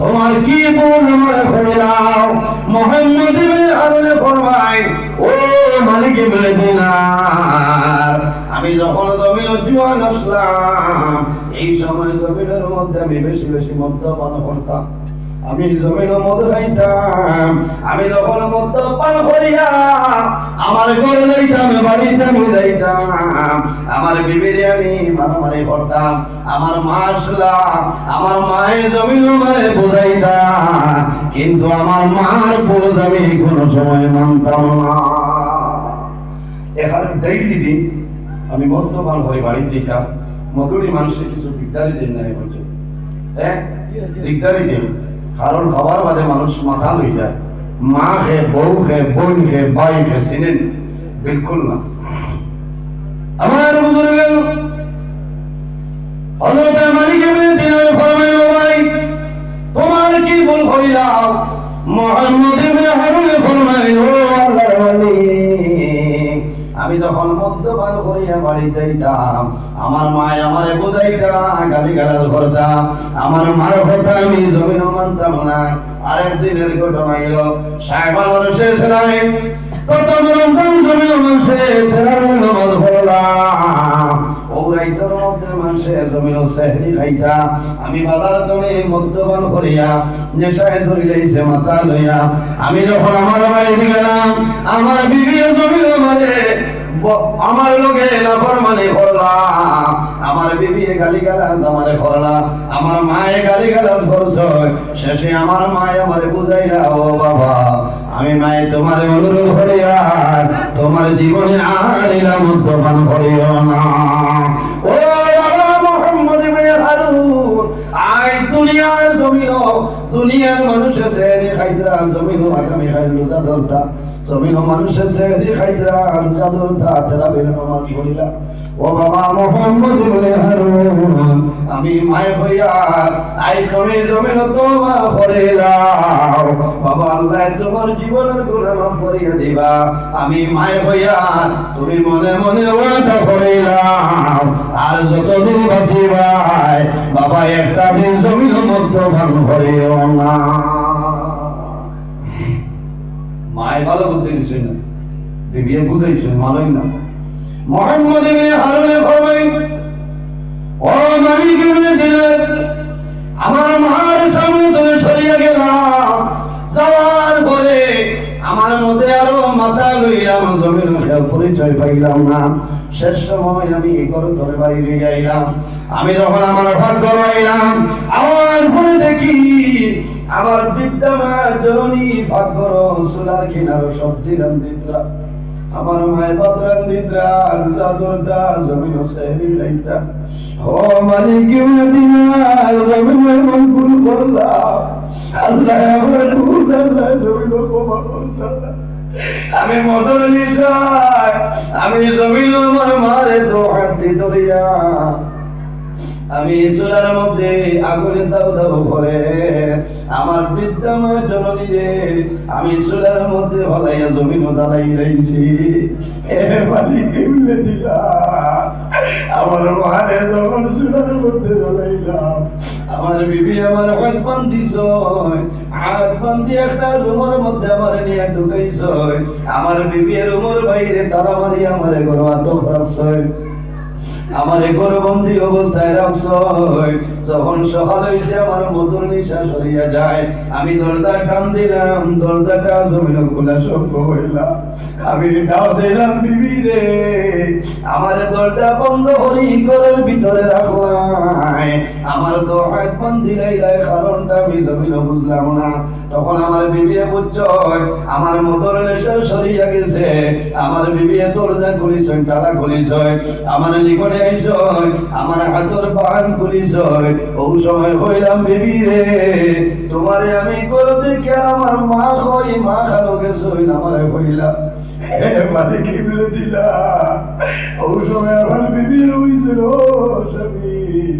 তোমার কি বোন আমার করে দাও? মোহাম্মদ হারুনে ফরমায়, ও মালিক ইবনে দিনার আমি যখন জমিন জীবন আসলাম, এই সময় জমিনের মধ্যে আমি বেশি বেশি মদ্যপান করতাম। আমি জমিন মদ খাইতাম, আমি যখন মদ্যপান করিয়া আমার ঘরে যাইতাম বাড়িতে আমি যাইতাম, আমার বিবিরে আমি মারামারি করতাম, আমার মা আসলা, আমার মায়ের জমিন মানে বুঝাইতাম, কিন্তু আমার মার বোঝ আমি কোনো সময় মানতাম না। এখানে ডেইলি দিন আমি মদ্যপান হয়ে বাড়ি যেতাম মধুরি মানুষের কিছু দিকদারি দিন না বলছে। হ্যাঁ? দিকদারি দিন। কারণ হওয়ার বাদে মানুষ মাথা লই যায়। মা হে, বউ হে, বোন হে, ভাই হে, চিনেন? বিলকুল না। আমার বুজুর্গ হযরত মালিক ইবনে দিনার ভাই, তোমার কি ভুল ইবনে হারুন ফরমায় ও আমি যখন মদ্যপান করিয়া বাড়ি যাইতাম আমার মা আমারে বুঝাইতা গালি গালাজ করতাম আমার মার কথা আমি জমিন মানতাম না। আরেক দিনের ঘটনা মানুষে জমিন সেহরি খাইতা। আমি বাজার জমে মদ্যপান করিয়া নেশায় মাথা লইয়া, আমি যখন আমার বাড়িতে গেলাম, আমার বিবিও জমিন মানে ব- আমার লোকে লাফর মানে করলাম আমার বিবি গালি গালাজ আমারে করলাম আমার মায়ে গালি গালাজ করছে, শেষে আমার মায়ে আমারে বুঝাইলা, ও বাবা, আমি মায়ে তোমার অনুরোধ করিয়া তোমার জীবনে আর ইলাম মদ্যপান করিও না। ও বাবা মোহাম্মদ ইবনে হারুন আই দুনিয়ার জমিন দুনিয়ার মানুষ এসে খাইতরা জমিন আগামী খাই রোজা খাইতরা রোজা ধরতা তেরা বের নামাজ পড়িলা। ও বাবা, মোহাম্মদ ইবনে হারুন, আমি মায় হইয়া আই তুমি জমিন তোমা করে দাও বাবা, আল্লাহ তোমার জীবনের গুনাহ মাফ করিয়া আমি মায় হইয়া তুমি মনে মনে ওয়াদা করে দাও আর যতদিন বাঁচিবাই, বাবা, একটা দিন জমিন মধ্যে ভাঙ করিও না। মায় ভালো দিচ্ছে না। বিবিয়ে বুঝাইছে মানই না। আমার মার সামনে তুমি সরিয়ে গেলাম মাথা লইলাম জমির মুখে পরিচয় পাইলাম না। শেষ সময় আমি ঘর ধরে বাইরে যাইলাম। আমি যখন আমার ভাগ্য পাইলাম আমার ঘরে দেখি আমার বিদ্যা জননী ভাগ্য সোলার কিনার সব দিলাম আমার মায়ের বাতরান দিতরা জাদরদা জমিন সেহরি লাইতা ও মালিক জমিনের করলাম। আল্লাহ আমার আল্লাহ জমিন আমি মদর নিশায় আমি জমিন আমার মারে তো হাতে ধরিয়া। আমি চুলার মধ্যে আগুনে দাও দাও করে আমার বিদ্যমান জননী রে, আমি চুলার মধ্যে হলাইয়া জমিন জ্বালাই রইছি এ মালিক এমনি দিলা, আমার মারে যখন চুলার মধ্যে জ্বালাইলাম, আমার বিবি আমার হাত বান্ধিছ আমার ঢুকাইছ বিবি রুমের বাইরে তারা মারি আমার ঘর আটক আমার গর্ভবন্ধী অবস্থায় রাখছয় যখন সকাল হয়েছে আমার মধুর নিঃশ্বাস হইয়া যায়। আমি দরজা টান দিলাম, দরজাটা জমিন খোলা সভ্য হইলাম আমি ডাও দিলাম, বিবি রে, আমার দরজা বন্ধ করি, ঘরের ভিতরে রাখলাম আমার তো হাত বান্ধি লাইলাই কারণটা আমি জমিন বুঝলাম না। তখন আমার বিবি বুঝছয়, আমার মধুর নিঃশ্বাস হইয়া গেছে। আমার বিবি দরজা খুলিছয়, তালা খুলিছয়। আমার জীবনে আইসয় আমার হাতর বান খুলিছয় ও সময় হইলাম বেবি রে, তোমারে আমি করতে কে আমার মা হই, মা খালো গেছই আমার হইলাম। মাঝে সময় আমার বেবি স্বামী।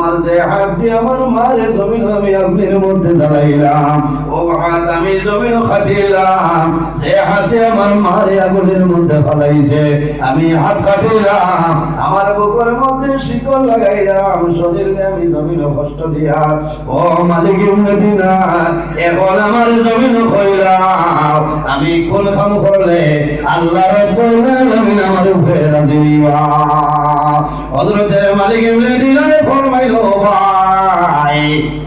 আমার যে হাত দিয়ে আমার মারে জমিন আমি আগুনের মধ্যে ও হাত আমি জমিন সে হাতে আমার মারে আগুনের মধ্যে ফালাইছে, আমি হাত কাটিলাম। আমার বুকের মধ্যে শিকল লাগাইলাম শরীরে আমি জমিন কষ্ট দিয়া। ও মালিক এখন আমার জমিন আমি কোন কাম করলে আল্লাহ রব্বুল আমার উপরে রাজি মালিক ভাই।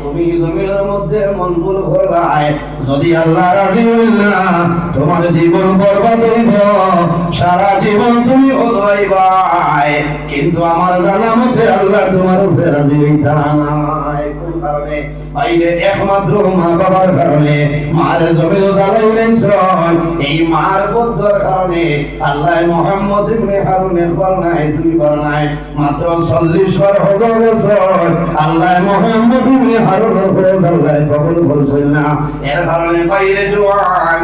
তুমি জমিনের মধ্যে যদি আল্লাহ রাজি না, তোমার জীবন বরবাদ হইব। সারা জীবন তুমি ভাই কিন্তু আমার জানা মধ্যে আল্লাহ তোমার উপরে রাজি হইতা নাই কারণে, বাইরে একমাত্র মা বাবার কারণে, মার জমিন জ্বালাইলেন শ্রয় এই মার বদ্ধর কারণে আল্লাহ মোহাম্মদ ইবনে হারুনের পর নাই দুইবার নাই, মাত্র চল্লিশ বার হজর বছর। আল্লাহ মোহাম্মদ ইবনে হারুনের উপরে আল্লাহ কবুল করছেন না। এর কারণে বাইরে জোয়ান।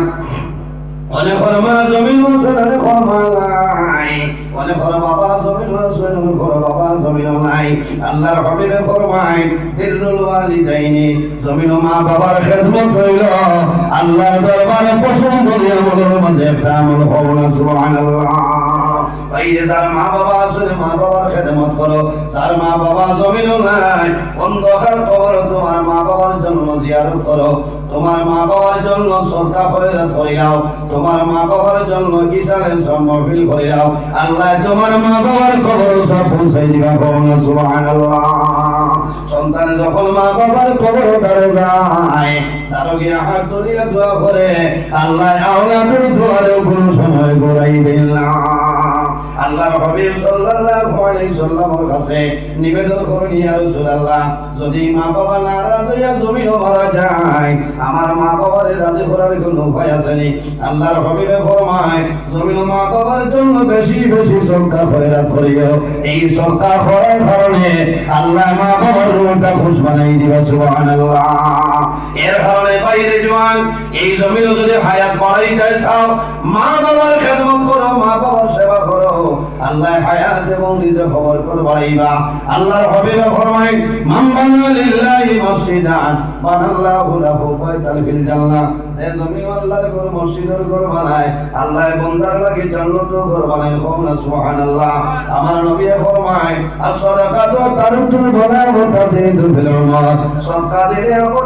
অনেক মা জমিন অনেক নাই। অনেক বাবা জমিন নাই, আল্লাহর হাবিবে ফরমায় বিররুল ওয়ালিদাইনি মা বাবা আছে মা বাবার খেদমত করো। যার মা বাবা জমিন নাই, অন্ধকার কবর তোমার মা বাবার জন্য জিয়ারত করো। তোমার মা বাবার জন্য শ্রদ্ধা করে করে যাও। তোমার মা বাবার জন্য কিসানের সম্মফিল করে যাও। আল্লাহ তোমার মা বাবার খবর সব পৌঁছাই দিবা কবর সুবহানাল্লাহ। সন্তান যখন মা বাবার খবর তারে যায় তারও গিয়ে হাত ধরিয়া দোয়া করে, আল্লাহ আওলাদের দোয়ারে কোনো সময় গোড়াই দিল না। আল্লাহ হাবিব সাল্লাল্লাহু আলাইহি সাল্লামের কাছে নিবেদন করেন, ইয়া রাসূলুল্লাহ, যদি মা বাবা নারাজ হইয়া জমিন মারা যায়, আমার মা বাবার রাজি করার কোনো উপায় আছে নি? আল্লাহর হাবিবে ফরমায় জমিন মা বাবার জন্য বেশি বেশি সরকার খয়রাত করিও। এই সরকার করার কারণে আল্লাহ মা বাবার রূপটা খুশ বানাই দিবা, সুবহানাল্লাহ। এর কারণে বাইরে জওয়ান এই জমিন যদি হায়াত বাড়াইতে চাও, মা বাবার খেদমত করো, মা বাবার সেবা করো। আল্লাহ হায়াত এবং রিজক খবর করে আল্লাহর হাবিবে ফরমায় মান বানা মসজিদান বানাল্লাহু লাহু বাইতান ফিল জান্নাহ। সে জমিন আল্লাহর ঘর, মসজিদের ঘর বানায়। আল্লাহ বান্দার লাগি জান্নাতের ঘর বানায়। কওনা সুবহানাল্লাহ। আমার নবী ফরমায় as-সাদাকাতু তারুতুল বালা ওয়া তাজিদু ফিল সদকা দিলে অপর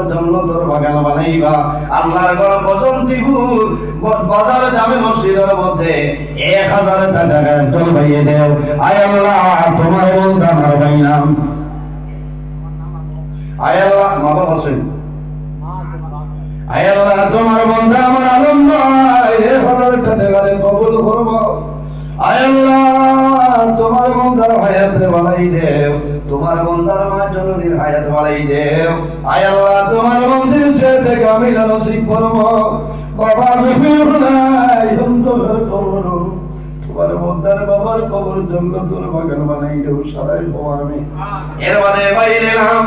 জান্নাতের বাগান বানাইবা। আল্লাহর ঘর বসন্তিপুর বাজারে যাবে মসজিদের মধ্যে। এক হাজার টাকা ভাইয়ে দেও। আয় আল্লাহ, তোমার বলতে আমার আয় আল্লাহ, মা বাবা আয় আল্লাহ, তোমার বন্ধু আমার এক হাজার টাকা কবুল তোমার হায়াত বাড়াই দেও, তোমার বন্দার মা জননীর হায়াত বাড়াই দেও। আয় আল্লাহ, তোমার মন্দির সেতে কামিল নসিব করব বাবা জমির নাই সুন্দর কবর। তোমার বন্দার বাবার কবর জঙ্গল তোর বাগান বানাই দেও সবাই আমি। এর মানে বাইরে নাম